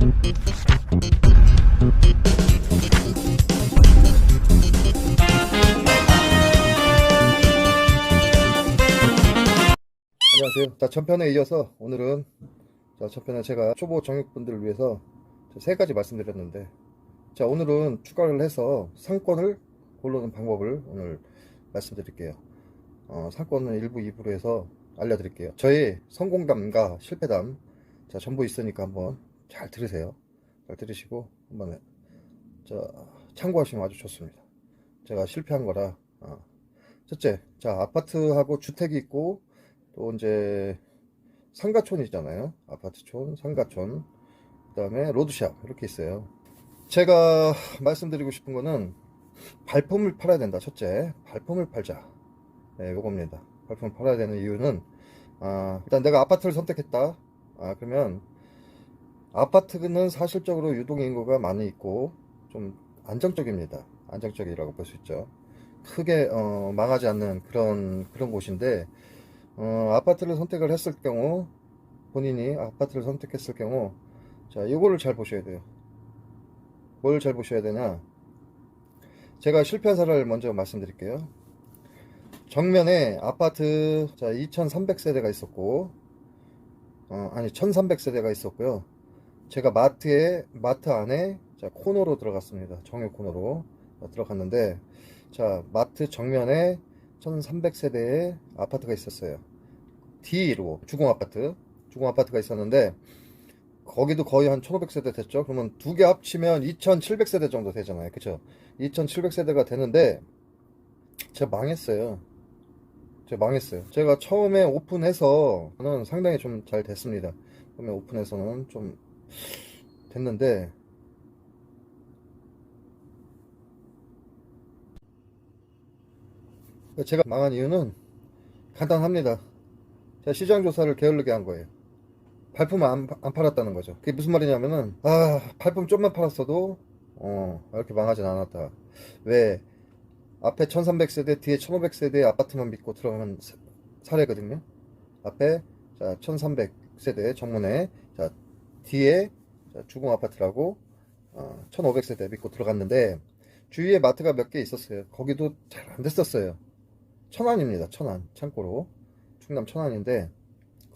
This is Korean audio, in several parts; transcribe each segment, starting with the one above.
안녕하세요. 자, 전편에 이어서 오늘은 자, 전편에 제가 초보 정육분들을 위해서 세 가지 말씀드렸는데 자, 오늘은 추가를 해서 상권을 고르는 방법을 오늘 말씀드릴게요. 어, 상권은 일부 2부로 해서 알려드릴게요. 저의 성공담과 실패담 자, 전부 있으니까 한번 잘 들으세요. 잘 들으시고 한번 자, 참고하시면 아주 좋습니다. 제가 실패한 거라 어. 첫째, 자 아파트하고 주택이 있고 또 이제 상가촌이잖아요. 아파트촌, 상가촌, 그다음에 로드샵 이렇게 있어요. 제가 말씀드리고 싶은 거는 발품을 팔아야 된다. 첫째, 발품을 팔자. 네, 요겁니다. 발품을 팔아야 되는 이유는 아, 일단 내가 아파트를 선택했다. 아, 그러면 아파트는 사실적으로 유동 인구가 많이 있고 좀 안정적입니다. 안정적이라고 볼 수 있죠. 크게 어, 망하지 않는 그런 그런 곳인데 어, 아파트를 선택을 했을 경우 본인이 아파트를 선택했을 경우 자 이거를 잘 보셔야 돼요. 뭘 잘 보셔야 되냐? 제가 실패한 사례를 먼저 말씀드릴게요. 정면에 아파트 자 2,300세대가 있었고 어, 아니 1,300세대가 있었고요. 제가 마트에 마트 안에 자 코너로 들어갔습니다. 정유 코너로. 들어갔는데 자 마트 정면에 1300세대의 아파트가 있었어요. D로 주공 아파트. 주공 아파트가 있었는데 거기도 거의 한 1500세대 됐죠? 그러면 두 개 합치면 2700세대 정도 되잖아요. 그쵸? 2700세대가 되는데 제가 망했어요. 제가 망했어요. 제가 처음에 오픈해서 는 상당히 좀 잘 됐습니다. 처음에 오픈해서는 좀 됐는데 제가 망한 이유는 간단합니다. 제가 시장 조사를 게을르게 한 거예요. 발품 안, 안 팔았다는 거죠. 그게 무슨 말이냐면은, 아, 발품 좀만 팔았어도, 어, 이렇게 망하진 않았다. 왜? 앞에 1300세대, 뒤에 1500세대의 아파트만 믿고 들어가는 사- 사례거든요. 앞에, 자, 1300세대 정문에, 자, 뒤에, 자, 주공 아파트라고, 어, 1500세대 믿고 들어갔는데, 주위에 마트가 몇 개 있었어요. 거기도 잘 안 됐었어요. 천안입니다. 천안 창고로 충남 천안인데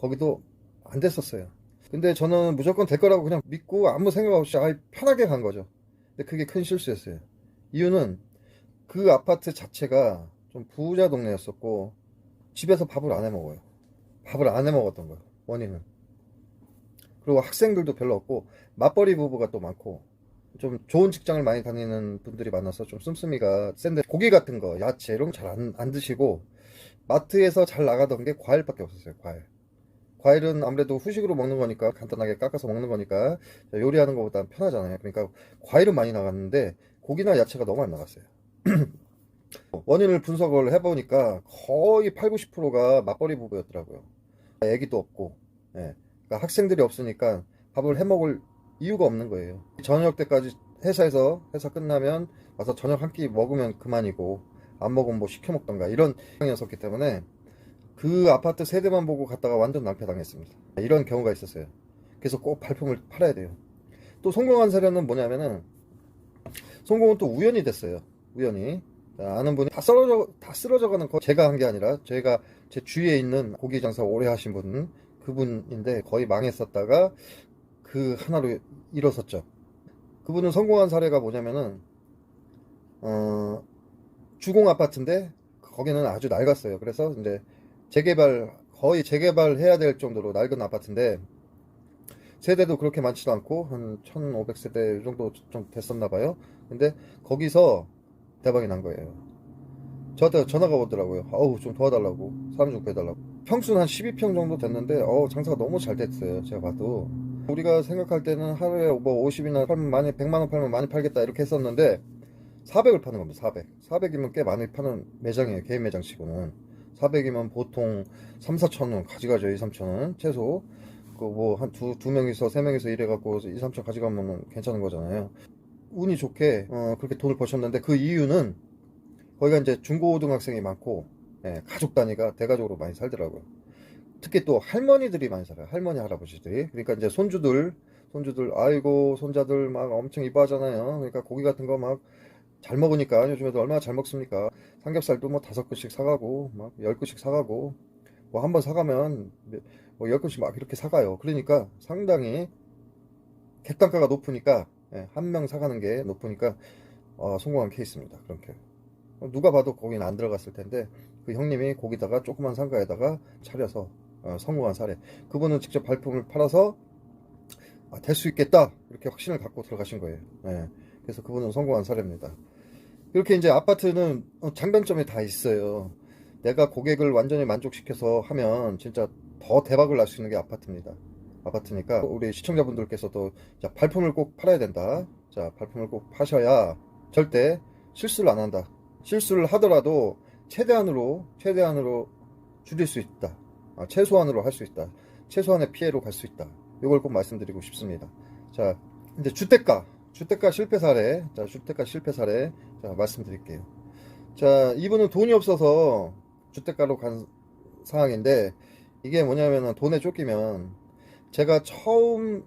거기도 안 됐었어요. 근데 저는 무조건 될 거라고 그냥 믿고 아무 생각 없이 아예 편하게 간 거죠. 근데 그게 큰 실수였어요. 이유는 그 아파트 자체가 좀 부자 동네였었고 집에서 밥을 안 해 먹어요. 밥을 안 해 먹었던 거예요. 원인은. 그리고 학생들도 별로 없고 맞벌이 부부가 또 많고 좀 좋은 직장을 많이 다니는 분들이 많아서 좀 씀씀이가 센데 고기 같은 거 야채 이런 거잘안 안 드시고 마트에서 잘 나가던 게 과일밖에 없었어요 과일. 과일은 아무래도 후식으로 먹는 거니까 간단하게 깎아서 먹는 거니까 요리하는 것보다 편하잖아요. 그러니까 과일은 많이 나갔는데 고기나 야채가 너무 안 나갔어요. 원인을 분석을 해보니까 거의 8, 90%가 맞벌이 부부였더라고요. 애기도 없고 예. 그러니까 학생들이 없으니까 밥을 해 먹을 이유가 없는 거예요. 저녁 때까지 회사에서 회사 끝나면 와서 저녁 한 끼 먹으면 그만이고 안 먹으면 뭐 시켜 먹던가 이런 상황이었기 때문에 그 아파트 세대만 보고 갔다가 완전 낭패 당했습니다. 이런 경우가 있었어요. 그래서 꼭 발품을 팔아야 돼요. 또 성공한 사례는 뭐냐면은 성공은 또 우연히 됐어요. 우연히 자, 아는 분이 다 쓰러져 다 쓰러져 가는 거 제가 한 게 아니라 제가 제 주위에 있는 고기 장사 오래 하신 분 그분인데 거의 망했었다가 그 하나로 일어섰죠. 그분은 성공한 사례가 뭐냐면은 어, 주공 아파트인데 거기는 아주 낡았어요. 그래서 이제 재개발 거의 재개발해야 될 정도로 낡은 아파트인데 세대도 그렇게 많지도 않고 한 1,500세대 정도 좀 됐었나 봐요. 근데 거기서 대박이 난 거예요. 저한테 전화가 오더라고요. 어우 좀 도와달라고 사람 좀 구해달라고. 평수는 한 12평 정도 됐는데 어우 장사가 너무 잘 됐어요. 제가 봐도. 우리가 생각할 때는 하루에 뭐 50이나 팔면 많이 100만 원 팔면 많이 팔겠다 이렇게 했었는데 400을 파는 겁니다. 400. 400이면 꽤 많이 파는 매장이에요. 개인 매장 치고는. 400이면 보통 3, 4천 원 가져가죠. 2, 3천 원 최소. 그 뭐 한 두 두 명이서 세 명이서 일해갖고 2, 3천 가져가면 괜찮은 거잖아요. 운이 좋게 어, 그렇게 돈을 버셨는데 그 이유는 거기가 이제 중고등학생이 많고 예, 가족 단위가 대가족으로 많이 살더라고요. 특히 또 할머니들이 많이 살아요. 할머니 할아버지들이. 그러니까 이제 손주들 손주들 아이고 손자들 막 엄청 이뻐하잖아요. 그러니까 고기 같은 거 막 잘 먹으니까 요즘 애들 얼마나 잘 먹습니까? 삼겹살도 뭐 다섯 근씩 사가고 막열 근씩 사가고 뭐 한 번 사가면 뭐열 근씩 막 이렇게 사가요. 그러니까 상당히 객단가가 높으니까 예, 한 명 사가는 게 높으니까 어, 성공한 케이스입니다. 그렇게 누가 봐도 거기는 안 들어갔을 텐데 그 형님이 거기다가 조그만 상가에다가 차려서 어, 성공한 사례. 그분은 직접 발품을 팔아서 아, 될 수 있겠다 이렇게 확신을 갖고 들어가신 거예요. 예. 그래서 그분은 성공한 사례입니다. 이렇게 이제 아파트는 어, 장단점이 다 있어요. 내가 고객을 완전히 만족시켜서 하면 진짜 더 대박을 날 수 있는 게 아파트입니다. 아파트니까 우리 시청자분들께서도 자, 발품을 꼭 팔아야 된다. 자, 발품을 꼭 파셔야 절대 실수를 안 한다. 실수를 하더라도 최대한으로 최대한으로 줄일 수 있다. 아, 최소한으로 할 수 있다. 최소한의 피해로 갈 수 있다. 이걸 꼭 말씀드리고 싶습니다. 자, 이제 주택가, 주택가 실패 사례, 자, 주택가 실패 사례, 자, 말씀드릴게요. 자, 이분은 돈이 없어서 주택가로 간 상황인데, 이게 뭐냐면은 돈에 쫓기면, 제가 처음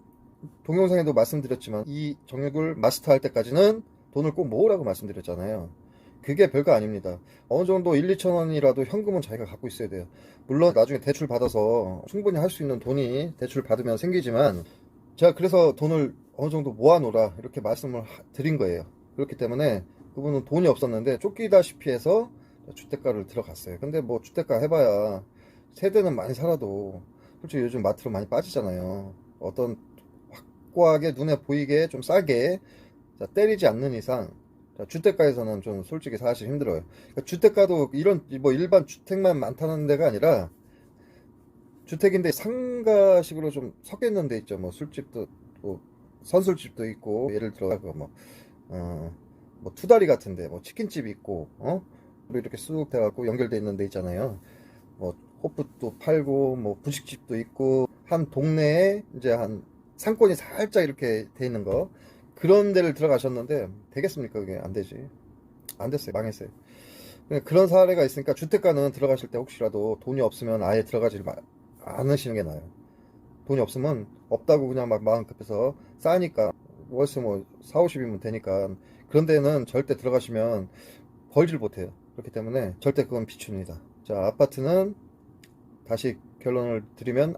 동영상에도 말씀드렸지만, 이 정육을 마스터할 때까지는 돈을 꼭 모으라고 말씀드렸잖아요. 그게 별거 아닙니다. 어느 정도 1, 2천 원이라도 현금은 자기가 갖고 있어야 돼요. 물론 나중에 대출 받아서 충분히 할 수 있는 돈이 대출 받으면 생기지만 제가 그래서 돈을 어느 정도 모아놓으라 이렇게 말씀을 하- 드린 거예요. 그렇기 때문에 그분은 돈이 없었는데 쫓기다시피 해서 주택가를 들어갔어요. 근데 뭐 주택가 해봐야 세대는 많이 살아도 솔직히 요즘 마트로 많이 빠지잖아요. 어떤 확고하게 눈에 보이게 좀 싸게 자, 때리지 않는 이상 자, 주택가에서는 좀 솔직히 사실 힘들어요. 그러니까 주택가도 이런 뭐 일반 주택만 많다는 데가 아니라 주택인데 상가식으로 좀 섞여 있는 데 있죠. 뭐 술집도 뭐 선술집도 있고 예를 들어 그뭐 어, 뭐 투다리 같은데 뭐 치킨집 있고 어 이렇게 쑥 돼갖고 연결돼 있는 데 있잖아요. 뭐 호프도 팔고 뭐 분식집도 있고 한 동네에 이제 한 상권이 살짝 이렇게 돼 있는 거 그런 데를 들어가셨는데 되겠습니까? 그게 안 되지. 안 됐어요. 망했어요. 그러니까 그런 사례가 있으니까 주택가는 들어가실 때 혹시라도 돈이 없으면 아예 들어가지 마- 않으시는 게 나아요. 돈이 없으면 없다고 그냥 막 마음 급해서 싸니까 월세 뭐 4, 50이면 되니까 그런 데는 절대 들어가시면 벌질 못해요. 그렇기 때문에 절대 그건 비추입니다. 자, 아파트는 다시 결론을 드리면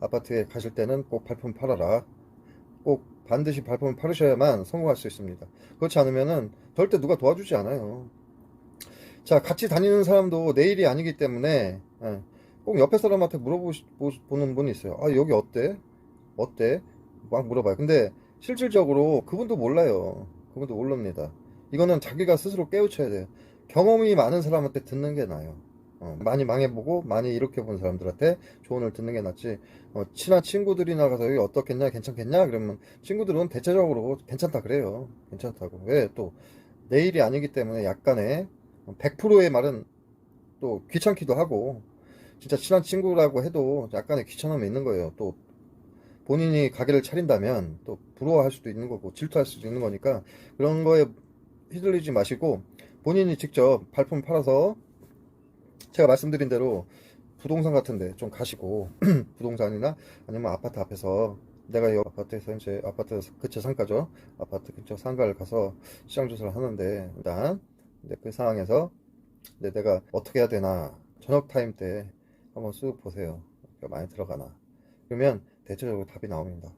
아파트에 가실 때는 꼭 발품 팔아라. 꼭 반드시 발품을 팔으셔야만 성공할 수 있습니다. 그렇지 않으면은 절대 누가 도와주지 않아요. 자, 같이 다니는 사람도 내 일이 아니기 때문에 예, 꼭 옆에 사람한테 물어보는 분이 있어요. 아, 여기 어때? 어때? 막 물어봐요. 근데 실질적으로 그분도 몰라요. 그분도 모릅니다. 이거는 자기가 스스로 깨우쳐야 돼요. 경험이 많은 사람한테 듣는 게 나아요. 어, 많이 망해보고 많이 이렇게 본 사람들한테 조언을 듣는 게 낫지. 어, 친한 친구들이나 가서 여기 어떻겠냐, 괜찮겠냐? 그러면 친구들은 대체적으로 괜찮다 그래요. 괜찮다고. 왜? 또 내일이 아니기 때문에 약간의 100%의 말은 또 귀찮기도 하고 진짜 친한 친구라고 해도 약간의 귀찮음이 있는 거예요. 또 본인이 가게를 차린다면 또 부러워할 수도 있는 거고 질투할 수도 있는 거니까 그런 거에 휘둘리지 마시고 본인이 직접 발품 팔아서 제가 말씀드린 대로 부동산 같은데 좀 가시고 부동산이나 아니면 아파트 앞에서 내가 이 아파트에서 이제 아파트 근처 상가죠? 아파트 근처 상가를 가서 시장 조사를 하는데 일단 근데 그 상황에서 내가 어떻게 해야 되나 저녁 타임 때 한번 쓱 보세요. 많이 들어가나. 그러면 대체적으로 답이 나옵니다.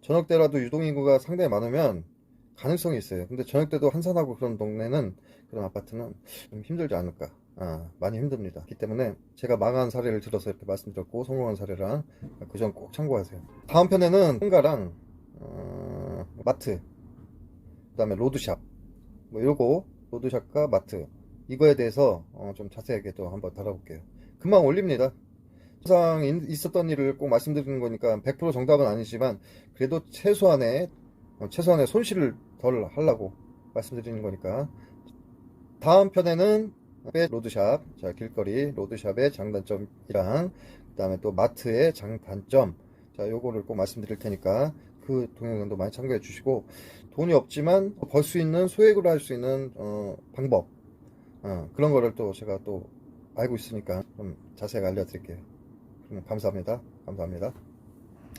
저녁 때라도 유동인구가 상당히 많으면 가능성이 있어요. 근데 저녁 때도 한산하고 그런 동네는 그런 아파트는 좀 힘들지 않을까 아, 많이 힘듭니다. 그렇기 때문에 제가 망한 사례를 들어서 이렇게 말씀드렸고 성공한 사례랑 그 점 꼭 참고하세요. 다음 편에는 상가랑 어, 마트, 그다음에 로드샵 뭐 이러고 로드샵과 마트 이거에 대해서 어, 좀 자세하게 또 한번 다뤄볼게요. 금방 올립니다. 항상 인- 있었던 일을 꼭 말씀드리는 거니까 100% 정답은 아니지만 그래도 최소한의 어, 최소한의 손실을 덜 하려고 말씀드리는 거니까 다음 편에는 의 로드샵, 자 길거리 로드샵의 장단점이랑 그 다음에 또 마트의 장단점, 자 요거를 꼭 말씀드릴 테니까 그 동영상도 많이 참고해 주시고 돈이 없지만 벌 수 있는 소액으로 할 수 있는 어, 방법 어, 그런 거를 또 제가 또 알고 있으니까 좀 자세하게 알려드릴게요. 그럼 감사합니다. 감사합니다.